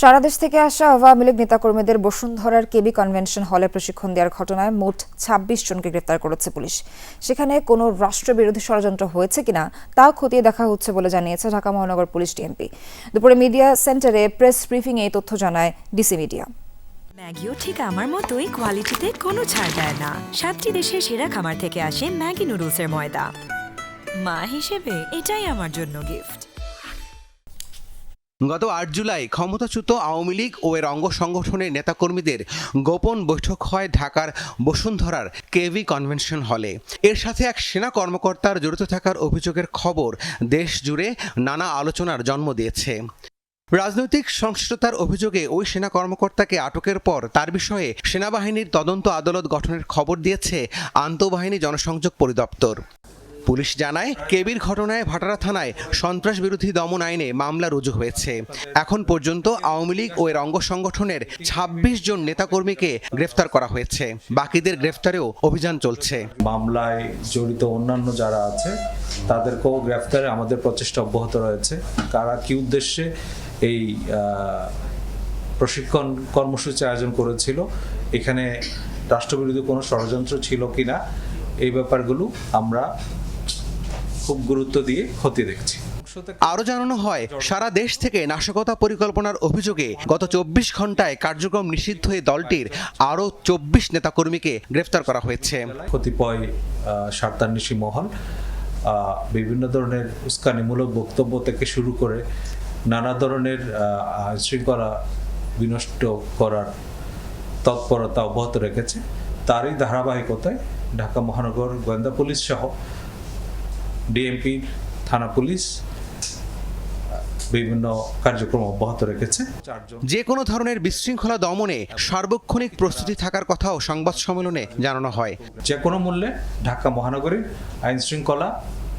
সারা দেশ থেকে আসা আওয়ামী লীগ নেতাকর্মীদের বসুন্ধরার কেবি কনভেনশন হলে প্রশিক্ষণ দেওয়ার ঘটনায় মোট ছাব্বিশ জনকে গ্রেপ্তার করেছে পুলিশ। সেখানে কোনো রাষ্ট্রবিরোধী ষড়যন্ত্র হয়েছে কিনা তা খতিয়ে দেখা হচ্ছে বলে জানিয়েছে ঢাকা মহানগর পুলিশ ডিএমপি। দুপুরে মিডিয়া সেন্টারে প্রেস ব্রিফিংয়ে এই তথ্য জানায় ডিসি মিডিয়া। ম্যাগিও ঠিক আমার মতোই কোয়ালিটিতে কোনো ছাড় দেয় না। সাতটি দেশের সেরা খামার থেকে আসে ম্যাগি নুডলসের ময়দা। মা হিসেবে এটাই আমার জন্য গিফট। গত আট জুলাই ক্ষমতাচ্যুত আওয়ামী লীগ ও এর অঙ্গ সংগঠনের নেতাকর্মীদের গোপন বৈঠক হয় ঢাকার বসুন্ধরার কেভি কনভেনশন হলে। এর সাথে এক সেনা কর্মকর্তার জড়িত থাকার অভিযোগের খবর দেশ জুড়ে নানা আলোচনার জন্ম দিয়েছে। রাজনৈতিক সংশ্লিষ্টতার অভিযোগে ওই সেনা কর্মকর্তাকে আটকের পর তার বিষয়ে সেনাবাহিনীর তদন্ত আদালত গঠনের খবর দিয়েছে আন্তঃবাহিনী জনসংযোগ পরিদপ্তর। পুলিশ জানায়, কেবির ঘটনায় ভাটারা থানায় সন্ত্রাস বিরোধী দমন আইনে মামলা রুজু হয়েছে। এখন পর্যন্ত আওয়ামী লীগ ও এর অঙ্গ সংগঠনের ২৬ জন নেতাকর্মীকে গ্রেফতার করা হয়েছে। বাকিদের গ্রেফতারেও অভিযান চলছে। মামলায় জড়িত অন্যান্য যারা আছে, তাদেরকেও গ্রেফতারে আমাদের প্রচেষ্টা অব্যাহত রয়েছে। কারা কি উদ্দেশ্যে এই প্রশিক্ষণ কর্মসূচি আয়োজন করেছিল, এখানে রাষ্ট্রবিরোধী কোনো ষড়যন্ত্র ছিল কিনা, এই ব্যাপারগুলো আমরা খুব গুরুত্ব দিয়ে খতিয়ে দেখছি। আরও জানানো হয় সারা দেশ থেকে নাশকতা পরিকল্পনার অভিযোগে গত চব্বিশ ঘন্টায় কার্যক্রম নিষিদ্ধ এই দলটির আরও চব্বিশ নেতাকর্মীকে গ্রেফতার করা হয়েছে। কতিপয় আহ, মহল বিভিন্ন ধরনের উস্কানিমূলক বক্তব্য থেকে শুরু করে নানা ধরনের আহ, শৃঙ্খলা বিনষ্ট করার তৎপরতা অব্যাহত রেখেছে। তারই ধারাবাহিকতায় ঢাকা মহানগর গোয়েন্দা পুলিশ সহ ডিএমপির থানা পুলিশ বিভিন্ন কার্যক্রম অব্যাহত রেখেছে। যে কোনো ধরনের বিশৃঙ্খলা দমনে সার্বক্ষণিক প্রস্তুতি থাকার কথাও সংবাদ সম্মেলনে জানানো হয়। যে কোনো মূল্যে ঢাকা মহানগরীর আইন শৃঙ্খলা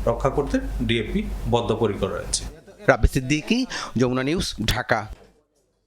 রক্ষা করতে ডিএপি বদ্ধপরিকর রয়েছে। রাবি সিদ্দিকি যমুনা নিউজ ঢাকা।